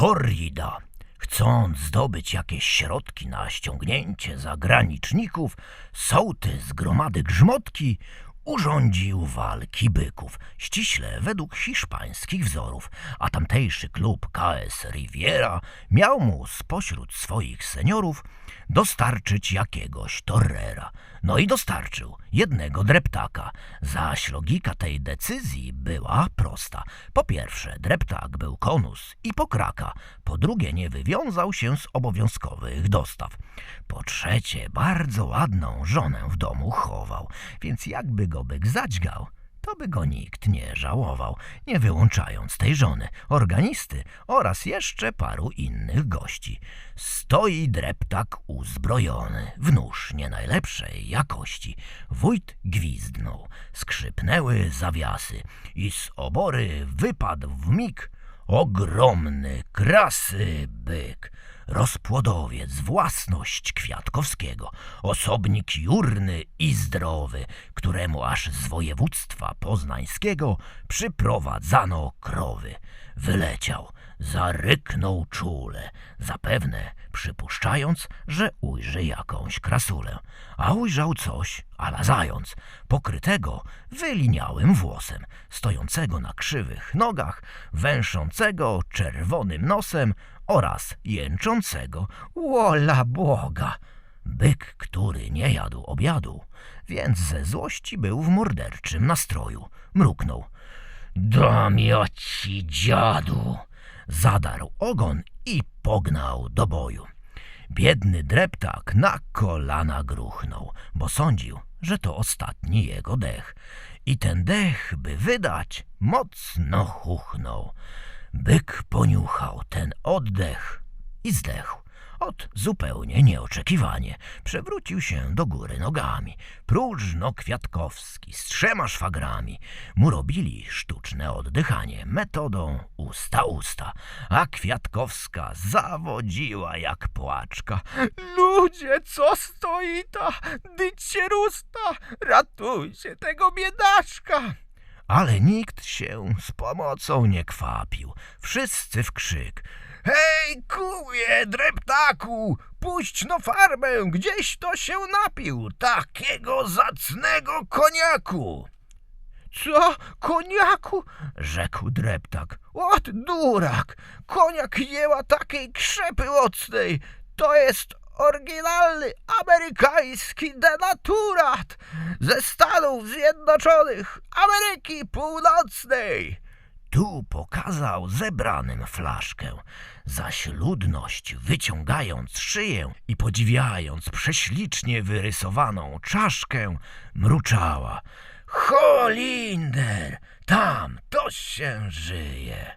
Korrida, chcąc zdobyć jakieś środki na ściągnięcie zagraniczników, sołtys gromady grzmotki urządził walki byków, ściśle według hiszpańskich wzorów, a tamtejszy klub KS Riviera miał mu spośród swoich seniorów dostarczyć jakiegoś torrera. No i dostarczył jednego dreptaka, zaś logika tej decyzji była prosta. Po pierwsze, dreptak był konus i pokraka, po drugie, nie wywiązał się z obowiązkowych dostaw. Po trzecie, bardzo ładną żonę w domu chował, więc jakby go byk zadźgał, to by go nikt nie żałował, nie wyłączając tej żony, organisty oraz jeszcze paru innych gości. Stoi dreptak uzbrojony, w nóż nie najlepszej jakości. Wójt gwizdnął, skrzypnęły zawiasy i z obory wypadł w mig ogromny, krasy byk. Rozpłodowiec, własność Kwiatkowskiego, osobnik jurny i zdrowy, któremu aż z województwa poznańskiego przyprowadzano krowy. Wyleciał, zaryknął czule, zapewne przypuszczając, że ujrzy jakąś krasulę. A ujrzał coś, ala zając, pokrytego wyliniałym włosem, stojącego na krzywych nogach, węszącego czerwonym nosem oraz jęczącego łola Boga. Byk, który nie jadł obiadu, więc ze złości był w morderczym nastroju, mruknął. Domioci dziadu! Zadarł ogon i pognał do boju. Biedny dreptak na kolana gruchnął, bo sądził, że to ostatni jego dech. I ten dech, by wydać, mocno chuchnął. Byk poniuchał ten oddech i zdechł. Od zupełnie nieoczekiwanie przewrócił się do góry nogami. Próżno Kwiatkowski z trzema szwagrami mu robili sztuczne oddychanie metodą usta-usta, a Kwiatkowska zawodziła jak płaczka. Ludzie, co stoi ta? Dycie rusta! Ratujcie tego biedaszka! Ale nikt się z pomocą nie kwapił. Wszyscy w krzyk. Hej, kuję, dreptaku! Puść no farmę, gdzieś to się napił takiego zacnego koniaku! Co? Koniaku? Rzekł dreptak. Ot durak! Koniak ma takiej krzepy mocnej! To jest oryginalny amerykański denaturat ze Stanów Zjednoczonych Ameryki Północnej! Tu pokazał zebranym flaszkę, zaś ludność, wyciągając szyję i podziwiając prześlicznie wyrysowaną czaszkę, mruczała. Holinder, tam to się żyje.